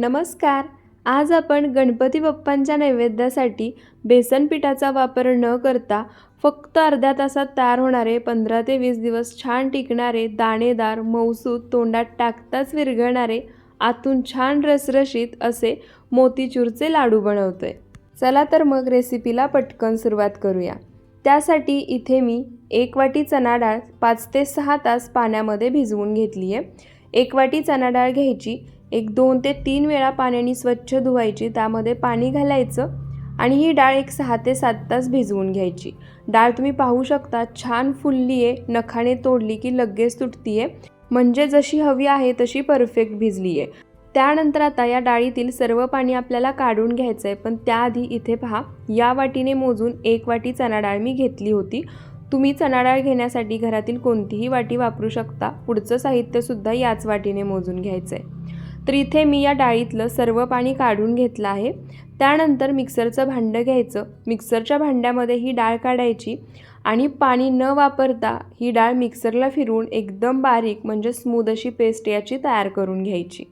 नमस्कार. आज आपण गणपती बाप्पांच्या नैवेद्यासाठी बेसन पिठाचा वापर न करता फक्त अर्ध्या तासात तयार होणारे पंधरा ते वीस दिवस छान टिकणारे दाणेदार मौसूद तोंडात टाकताच विरघळणारे आतून छान रसरशीत असे मोतीचूरचे लाडू बनवतोय. चला तर मग रेसिपीला पटकन सुरुवात करूया. त्यासाठी इथे मी एक वाटी चणा डाळ पाच ते सहा तास पाण्यामध्ये भिजवून घेतली आहे एक वाटी चणा डाळ घ्यायची. एक दोन ते तीन वेळा पाण्याने स्वच्छ धुवायची त्यामध्ये पाणी घालायचं आणि ही डाळ एक सहा ते सात तास भिजवून घ्यायची. डाळ तुम्ही पाहू शकता छान फुलली आहे नखाने तोडली की लगेच तुटती आहे म्हणजे जशी हवी आहे तशी परफेक्ट भिजली आहे त्यानंतर आता या डाळीतील सर्व पाणी आपल्याला काढून घ्यायचं आहे पण त्याआधी इथे पहा या वाटीने मोजून एक वाटी चणा डाळ मी घेतली होती. तुम्ही चणा डाळ घेण्यासाठी घरातील कोणतीही वाटी वापरू शकता. पुढचं साहित्यसुद्धा याच वाटीने मोजून घ्यायचं आहे तर इथे मी या डाळीतलं सर्व पाणी काढून घेतलं आहे. त्यानंतर मिक्सरचं भांडं घ्यायचं. मिक्सरच्या भांड्यामध्ये ही डाळ काढायची आणि पाणी न वापरता ही डाळ मिक्सरला फिरवून एकदम बारीक म्हणजे स्मूद अशी पेस्ट याची तयार करून घ्यायची.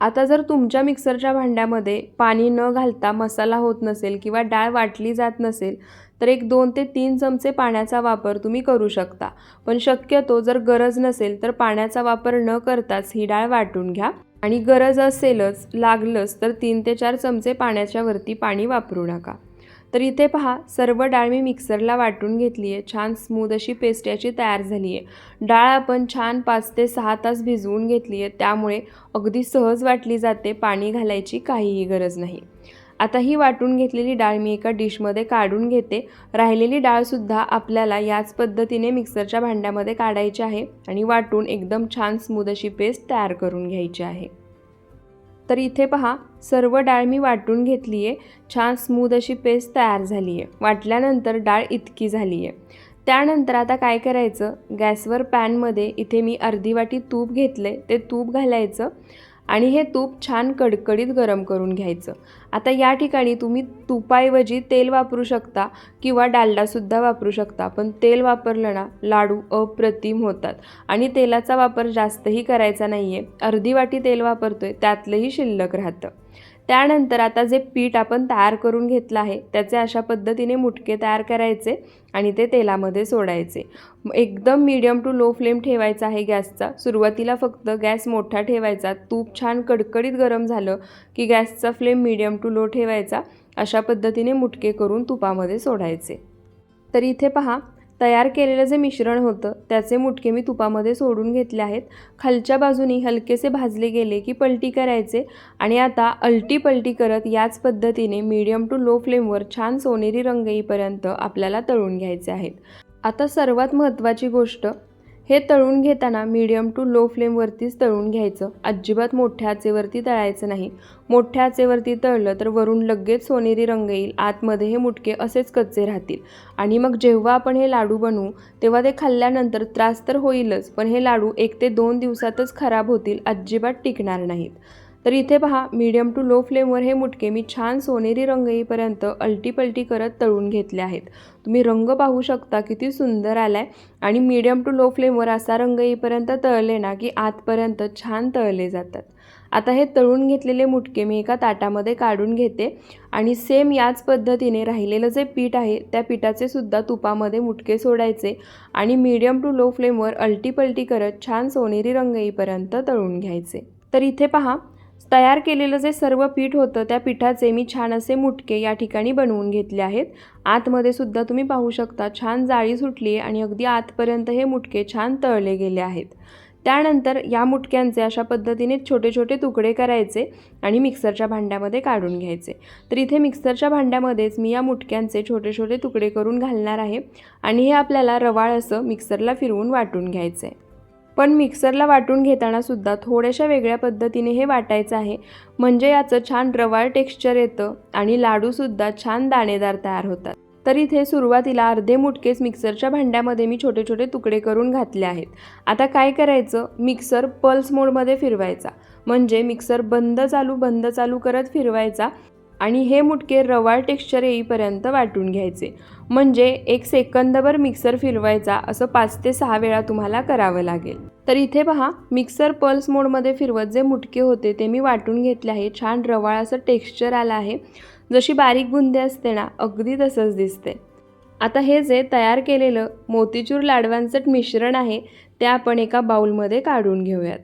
आता जर तुमच्या मिक्सरच्या भांड्यामध्ये पाणी न घालता मसाला होत नसेल किंवा डाळ वाटली जात नसेल तर एक दोन ते तीन चमचे पाण्याचा वापर तुम्ही करू शकता. पण शक्यतो जर गरज नसेल तर पाण्याचा वापर न करताच ही डाळ वाटून घ्या. आणि गरज असेलच लागलंच तर तीन ते चार चमचे पाण्याच्या वरती पाणी वापरू नका. तर इथे पहा सर्व डाळ मी मिक्सरला वाटून घेतली आहे छान स्मूद अशी पेस्ट याची तयार झाली आहे डाळ आपण छान पाच ते सहा तास भिजवून घेतली आहे त्यामुळे अगदी सहज वाटली जाते पाणी घालायची काहीही गरज नाही. आता ही वाटून घेतलेली डाळ मी एका डिशमध्ये काढून घेते. राहिलेली डाळसुद्धा आपल्याला याच पद्धतीने मिक्सरच्या भांड्यामध्ये काढायची आहे आणि वाटून एकदम छान स्मूद अशी पेस्ट तयार करून घ्यायची आहे. तर इथे पहा सर्व डाळ मी वाटून घेतली आहे छान स्मूद अशी पेस्ट तयार झाली आहे वाटल्यानंतर डाळ इतकी झाली आहे त्यानंतर आता काय करायचं? गॅसवर पॅनमध्ये इथे मी अर्धी वाटी तूप घेतले ते तूप घालायचं. आणि हे तूप छान कडकडीत गरम करून घ्यायचं. आता या ठिकाणी तुम्ही तुपाऐवजी तेल वापरू शकता किंवा डालडासुद्धा वापरू शकता. पण तेल वापरलं ना लाडू अप्रतिम होतात. आणि तेलाचा वापर जास्तही करायचा नाही आहे अर्धी वाटी तेल वापरतोय त्यातलंही शिल्लक राहतं. त्यानंतर आता जे पीठ आपण तयार करून घेतलं आहे त्याचे अशा पद्धतीने मुटके तयार करायचे आणि ते तेलामध्ये सोडायचे. एकदम मीडियम टू लो फ्लेम ठेवायचा आहे गॅसचा. सुरुवातीला फक्त गॅस मोठा ठेवायचा. तूप छान कडकडीत गरम झालं की गॅसचा फ्लेम मीडियम टू लो ठेवायचा. अशा पद्धतीने मुटके करून तुपामध्ये सोडायचे. तर इथे पहा तयार केलेलं जे मिश्रण होतं त्याचे मुटके मी तुपामध्ये सोडून घेतले आहेत. खालच्या बाजूनी हलकेसे भाजले गेले की पलटी करायचे आणि आता अलटी पलटी करत याच पद्धतीने मीडियम टू लो फ्लेमवर छान सोनेरी रंग येईपर्यंत आपल्याला तळून घ्यायचे आहेत. आता सर्वात महत्त्वाची गोष्ट हे तळून घेताना मीडियम टू लो फ्लेमवरतीच तळून घ्यायचं. अजिबात मोठ्या आचेवरती तळायचं नाही. मोठ्या आचेवरती तळलं तर वरून लगेच सोनेरी रंग येईल. आतमध्ये हे मुटके असेच कच्चे राहतील. आणि मग जेव्हा आपण हे लाडू बनवू तेव्हा ते खाल्ल्यानंतर त्रास तर होईलच पण हे लाडू एक ते दोन दिवसातच खराब होतील अजिबात टिकणार नाहीत. तर इथे पहा मीडियम टू लो फ्लेमवर हे मुटके मी छान सोनेरी रंग येईपर्यंत अलटीपलटी करत तळून घेतले आहेत. तुम्ही रंग पाहू शकता किती सुंदर आला आहे आणि मीडियम टू लो फ्लेमवर असा रंग येईपर्यंत तळले ना की आतपर्यंत छान तळले जातात. आता हे तळून घेतलेले मुटके मी एका ताटामध्ये काढून घेते आणि सेम याच पद्धतीने राहिलेलं जे पीठ आहे त्या पिठाचे सुद्धा तुपामध्ये मुटके सोडायचे आणि मीडियम टू लो फ्लेमवर अलटीपलटी करत छान सोनेरी रंग येईपर्यंत तळून घ्यायचे. तर इथे पहा तयार केलेलं जे सर्व पीठ होतं त्या पिठाचे मी छान असे मुटके या ठिकाणी बनवून घेतले आहेत. आतमध्ये सुद्धा तुम्ही पाहू शकता छान जाळी सुटली आहे आणि अगदी आतपर्यंत हे मुटके छान तळले गेले आहेत. त्यानंतर या मुटक्यांचे अशा पद्धतीने छोटे छोटे तुकडे करायचे आणि मिक्सरच्या भांड्यामध्ये काढून घ्यायचे. तर इथे मिक्सरच्या भांड्यामध्येच मी या मुटक्यांचे छोटे छोटे तुकडे करून घालणार आहे आणि हे आपल्याला रवाळ असं मिक्सरला फिरवून वाटून घ्यायचं आहे पण मिक्सरला वाटून घेताना सुद्धा थोड्याशा वेगळ्या पद्धतीने हे वाटायचं आहे. म्हणजे याचं छान रवाळ टेक्स्चर येतं आणि लाडूसुद्धा छान दाणेदार तयार होतात. तर इथे सुरुवातीला अर्धे मुटकेच मिक्सरच्या भांड्यामध्ये मी छोटे छोटे तुकडे करून घातले आहेत. आता काय करायचं? मिक्सर पल्स मोडमध्ये फिरवायचा. म्हणजे मिक्सर बंद चालू बंद चालू करत फिरवायचा. आणि हे मुटके रवाळ टेक्स्चर येईपर्यंत वाटून घ्यायचे. म्हणजे एक सेकंदभर मिक्सर फिरवायचा असं पाच ते सहा वेळा तुम्हाला करावं लागेल. तर इथे पहा मिक्सर पल्स मोडमध्ये फिरवत जे मुटके होते ते मी वाटून घेतले आहे. छान रवाळ असं टेक्स्चर आलं आहे. जशी बारीक बुंदी असते ना अगदी तसंच दिसते. आता हे जे तयार केलेलं मोतीचूर लाडवांचं मिश्रण आहे ते आपण एका बाऊलमध्ये काढून घेऊयात.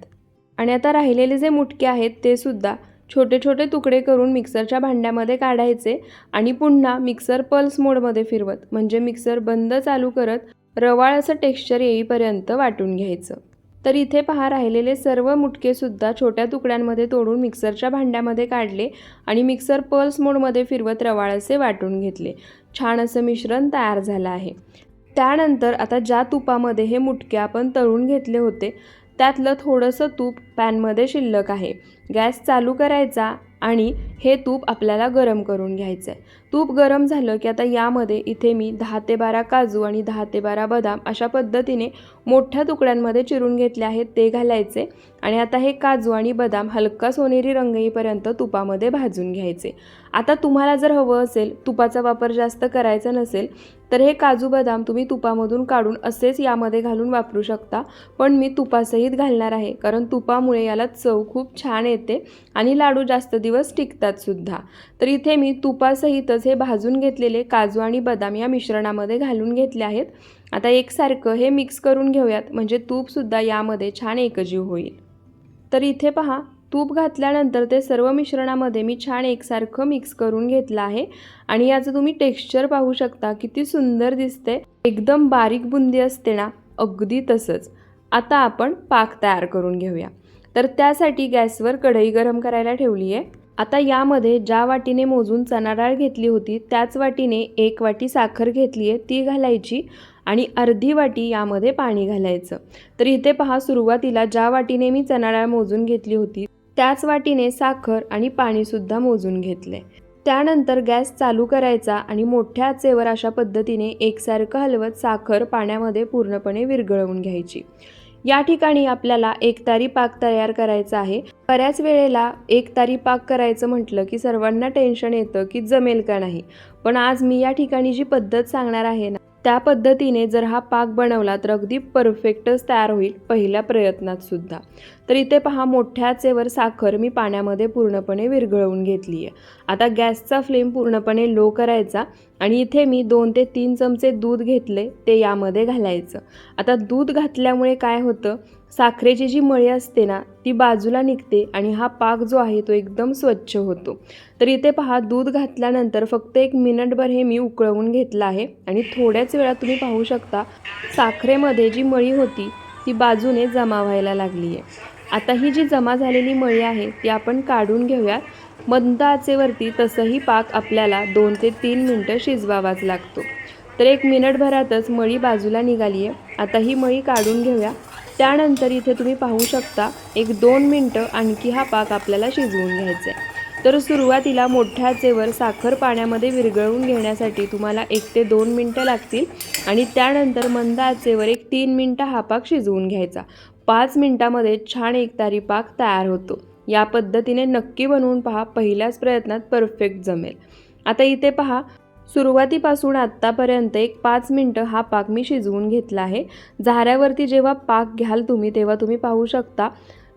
आणि आता राहिलेले जे मुटके आहेत ते सुद्धा छोटे छोटे तुकडे करून मिक्सरच्या भांड्यामध्ये काढायचे आणि पुन्हा मिक्सर पल्स मोडमध्ये फिरवत म्हणजे मिक्सर बंद चालू करत रवाळ असं टेक्स्चर येईपर्यंत वाटून घ्यायचं. तर इथे पहा राहिलेले सर्व मुटकेसुद्धा छोट्या तुकड्यांमध्ये तोडून मिक्सरच्या भांड्यामध्ये काढले आणि मिक्सर पल्स मोडमध्ये फिरवत रवाळ असे वाटून घेतले. छान असं मिश्रण तयार झालं आहे. त्यानंतर आता ज्या तुपामध्ये हे मुटके आपण तळून घेतले होते त्यातलं थोडंसं तूप पॅनमध्ये शिल्लक आहे. गॅस चालू करायचा आणि हे तूप आपल्याला गरम करून घ्यायचं आहे तूप गरम झालं की आता यामध्ये इथे मी दहा ते बारा काजू आणि दहा ते बारा बदाम अशा पद्धतीने मोठ्या तुकड्यांमध्ये चिरून घेतले आहेत ते घालायचे. आणि आता हे काजू आणि बदाम हलका सोनेरी रंग येईपर्यंत तुपामध्ये भाजून घ्यायचे. आता तुम्हाला जर हवं असेल तुपाचा वापर जास्त करायचा नसेल तर हे काजू बदाम तुम्ही तुपामधून काढून असेच यामध्ये घालून वापरू शकता. पण मी तुपासहित घालणार आहे कारण तुपामुळे याला चव खूप छान येते आणि लाडू जास्त दिवस टिकतात सुद्धा. तर इथे मी तुपासहितच हे भाजून घेतलेले काजू आणि बदाम या मिश्रणामध्ये घालून घेतले आहेत. आता एकसारखं हे मिक्स करून घेऊयात. म्हणजे तूपसुद्धा यामध्ये छान एकजीव होईल. तर इथे पहा तूप घातल्यानंतर ते सर्व मिश्रणामध्ये मी छान एकसारखं मिक्स करून घेतलं आहे. आणि याचं तुम्ही टेक्स्चर पाहू शकता. किती सुंदर दिसते. एकदम बारीक बुंदी असते ना. अगदी तसंच. आता आपण पाक तयार करून घेऊया. तर त्यासाठी गॅसवर कढई गरम करायला ठेवली आहे आता यामध्ये ज्या वाटीने मोजून चणा डाळ घेतली होती त्याच वाटीने एक वाटी साखर घेतली आहे ती घालायची आणि अर्धी वाटी यामध्ये पाणी घालायचं. तर इथे पहा सुरुवातीला ज्या वाटीने मी चणा डाळ मोजून घेतली होती त्याच वाटीने साखर आणि पाणीसुद्धा मोजून घेतले. त्यानंतर गॅस चालू करायचा आणि मोठ्या आचेवर अशा पद्धतीने एकसारखं हलवत साखर पाण्यामध्ये पूर्णपणे विरघळवून घ्यायची. या ठिकाणी आपल्याला एकतारी पाक तयार करायचा आहे. बऱ्याच वेळेला एकतारी पाक करायचं म्हटलं की सर्वांना टेन्शन येतं की जमेल का नाही. पण आज मी या ठिकाणी जी पद्धत सांगणार आहे ना त्या पद्धतीने जर हा पाक बनवला तर अगदी परफेक्टच तयार होईल पहिल्या प्रयत्नात सुद्धा. तर इथे पहा मोठ्या चेवर साखर मी पाण्यामध्ये पूर्णपणे विरघळवून घेतली आहे. आता गॅसचा फ्लेम पूर्णपणे लो करायचा आणि इथे मी दोन ते तीन चमचे दूध घेतले ते यामध्ये घालायचं. आता दूध घातल्यामुळे काय होतं साखरेची जी मळी असते ना ती बाजूला निघते आणि हा पाक जो आहे तो एकदम स्वच्छ होतो. तर इथे पहा दूध घातल्यानंतर फक्त एक मिनिटभर हे मी उकळवून घेतलं आहे आणि थोड्याच वेळात तुम्ही पाहू शकता साखरेमध्ये जी मळी होती ती बाजूने जमा व्हायला लागली आहे. आता ही जी जमा झालेली मळी आहे ती आपण काढून घेऊयात. मंद आचेवरती तसंही पाक आपल्याला दोन ते तीन मिनटं शिजवावाच लागतो. तर एक मिनिटभरातच मळी बाजूला निघाली आहे. आता ही मळी काढून घेऊया. त्यानंतर इथे तुम्ही पाहू शकता एक दोन मिनटं आणखी हा पाक आपल्याला शिजवून घ्यायचा आहे तर सुरुवातीला मोठ्या आचेवर साखर पाण्यामध्ये विरघळवून घेण्यासाठी तुम्हाला एक ते दोन मिनटं लागतील आणि त्यानंतर मंद आचेवर एक तीन मिनटं हा पाक शिजवून घ्यायचा. पाच मिनटामध्ये छान एकतारी पाक तयार होतो. या पद्धतीने नक्की बनवून पहा पहिल्याच प्रयत्नात परफेक्ट जमेल. आता इथे पहा सुरुवातीपासून आत्तापर्यंत एक पाच मिनटं हा पाक मी शिजवून घेतला आहे. झाऱ्यावरती जेव्हा पाक घ्याल तुम्ही तेव्हा तुम्ही पाहू शकता.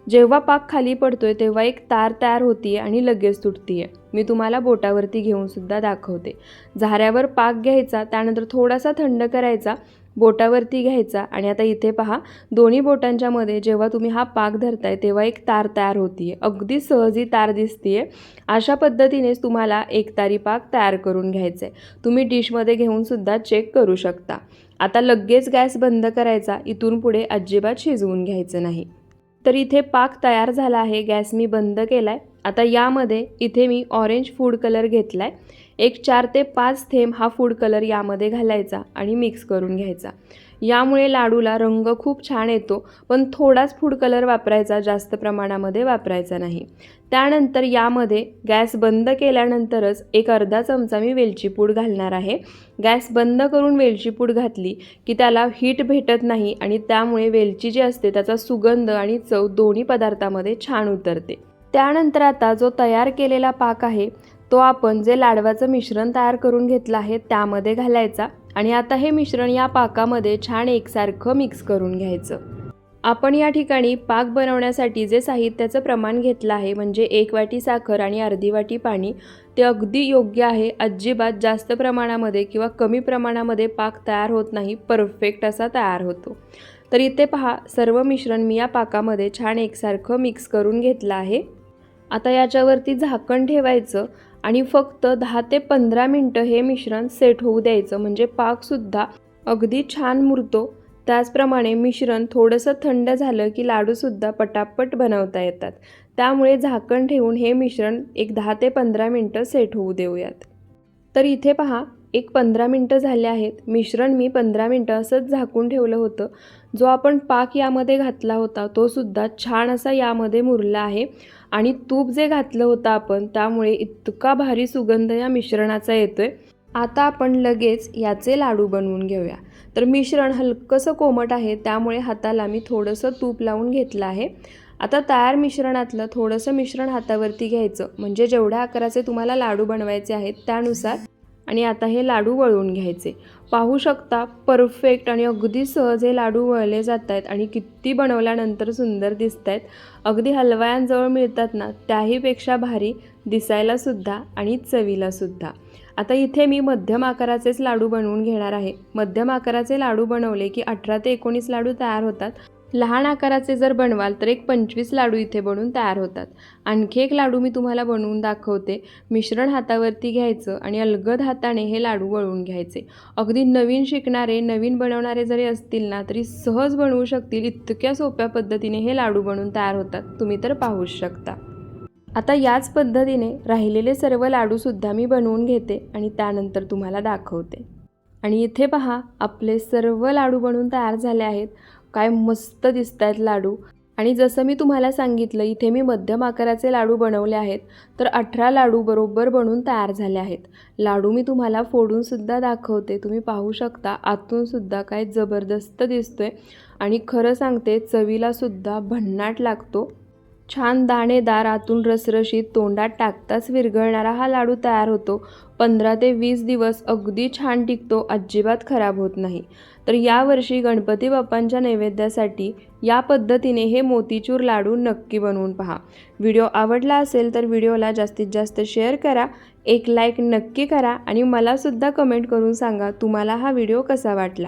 जेव्हा पाक खाली पडतोय तेव्हा एक तार तयार होतीये आणि लगेच तुटतीये. मी तुम्हाला बोटावरती घेऊन सुद्धा दाखवते. झाऱ्यावर पाक घ्यायचा त्यानंतर थोडासा थंड करायचा. बोटावरती घ्यायचा. आणि आता इथे पहा दोन्ही बोटांच्या मध्ये जेव्हा तुम्ही हा पाक धरताय तेव्हा एक तार तयार होतीये. अगदी सहजी तार दिसतीये. अशा पद्धतीनेच तुम्हाला एक तारी पाक तयार करून घ्यायचा आहे तुम्ही डिशमध्ये घेऊन सुद्धा चेक करू शकता. आता लगेच गॅस बंद करायचा. इथून पुढे अजिबात शिजवून घ्यायचं नाही. तर इथे पाक तयार झाला आहे. गॅस मी बंद केला आहे आता यामध्ये इथे मी ऑरेंज फूड कलर घेतला आहे एक चार ते पाच थेंब हा फूड कलर यामध्ये घालायचा आणि मिक्स करून घ्यायचा. यामुळे लाडूला रंग खूप छान येतो पण थोडाच फूड कलर वापरायचा जास्त प्रमाणामध्ये वापरायचा नाही. त्यानंतर यामध्ये गॅस बंद केल्यानंतरच एक अर्धा चमचा मी वेलची पूड घालणार आहे. गॅस बंद करून वेलची पूड घातली की त्याला हीट भेटत नाही आणि त्यामुळे वेलची जी असते त्याचा सुगंध आणि चव दोन्ही पदार्थामध्ये छान उतरते. त्यानंतर आता जो तयार केलेला पाक आहे तो आपण जे लाडवाचं मिश्रण तयार करून घेतलं आहे त्यामध्ये घालायचा आणि आता हे मिश्रण या पाकामध्ये छान एकसारखं मिक्स करून घ्यायचं. आपण या ठिकाणी पाक बनवण्यासाठी जे साहित्याचं प्रमाण घेतलं आहे म्हणजे एक वाटी साखर आणि अर्धी वाटी पाणी ते अगदी योग्य आहे. अजिबात जास्त प्रमाणामध्ये किंवा कमी प्रमाणामध्ये पाक तयार होत नाही परफेक्ट असा तयार होतो. तर इथे पहा सर्व मिश्रण मी या पाकामध्ये छान एकसारखं मिक्स करून घेतलं आहे. आता याच्यावरती झाकण ठेवायचं आणि फक्त दहा ते पंधरा मिनटं हे मिश्रण सेट होऊ द्यायचं. म्हणजे पाकसुद्धा अगदी छान मुरतो. त्याचप्रमाणे मिश्रण थोडंसं थंड झालं की लाडूसुद्धा पटापट बनवता येतात. त्यामुळे झाकण ठेवून हे मिश्रण एक दहा ते पंधरा मिनटं सेट होऊ देऊयात. तर इथे पहा एक पंधरा मिनटं झाले आहेत. मिश्रण मी पंधरा मिनटं असंच झाकून ठेवलं होतं. जो आपण पाक यामध्ये घातला होता तो सुद्धा छान असा यामध्ये मुरला आहे. आणि तूप जे घातलं होतं आपण त्यामुळे इतका भारी सुगंध या मिश्रणाचा येतो आहे आता आपण लगेच याचे लाडू बनवून घेऊया. तर मिश्रण हलकंसं कोमट आहे त्यामुळे हाताला मी थोडंसं तूप लावून घेतलं आहे. आता तयार मिश्रणातलं थोडंसं मिश्रण हातावरती घ्यायचं. म्हणजे जेवढ्या आकाराचे तुम्हाला लाडू बनवायचे आहेत त्यानुसार आणि आता हे लाडू वळवून घ्यायचे. पाहू शकता परफेक्ट आणि अगदी सहज हे लाडू वळले जात आहेत आणि किती बनवल्यानंतर सुंदर दिसत आहेत अगदी हलवायांजवळ मिळतात ना त्याहीपेक्षा भारी दिसायलासुद्धा आणि चवीलासुद्धा आता इथे मी मध्यम आकाराचेच लाडू बनवून घेणार आहे. मध्यम आकाराचे लाडू बनवले की अठरा ते एकोणीस लाडू तयार होतात. लहान आकाराचे जर बनवाल तर एक पंचवीस लाडू इथे बनवून तयार होतात. आणखी एक लाडू मी तुम्हाला बनवून दाखवते. मिश्रण हातावरती घ्यायचं आणि अलगद हाताने हे लाडू वळवून घ्यायचे. अगदी नवीन शिकणारे नवीन बनवणारे जरी असतील ना तरी सहज बनवू शकतील. इतक्या सोप्या पद्धतीने हे लाडू बनवून तयार होतात. तुम्ही तर पाहूच शकता. आता याच पद्धतीने राहिलेले सर्व लाडूसुद्धा मी बनवून घेते आणि त्यानंतर तुम्हाला दाखवते. आणि इथे पहा आपले सर्व लाडू बनवून तयार झाले आहेत. काय मस्त दिसत आहेत लाडू. आणि जसं मी तुम्हाला सांगितलं इथे मी मध्यम आकाराचे लाडू बनवले आहेत तर अठरा लाडू बरोबर बनून तयार झाले आहेत. लाडू मी तुम्हाला फोडूनसुद्धा दाखवते तुम्ही पाहू शकता. आतूनसुद्धा काय जबरदस्त दिसतोय. आणि खरं सांगते चवीलासुद्धा भन्नाट लागतो. छान दाणेदार आतून रसरशीत तोंडात टाकताच विरघळणारा हा लाडू तयार होतो. पंधरा ते वीस दिवस अगदी छान टिकतो अजिबात खराब होत नाही. तर यावर्षी गणपती बाप्पांच्या नैवेद्यासाठी या पद्धतीने हे मोतीचूर लाडू नक्की बनवून पहा. व्हिडिओ आवडला असेल तर व्हिडिओला जास्तीत जास्त शेअर करा एक लाईक नक्की करा आणि मलासुद्धा कमेंट करून सांगा तुम्हाला हा व्हिडिओ कसा वाटला.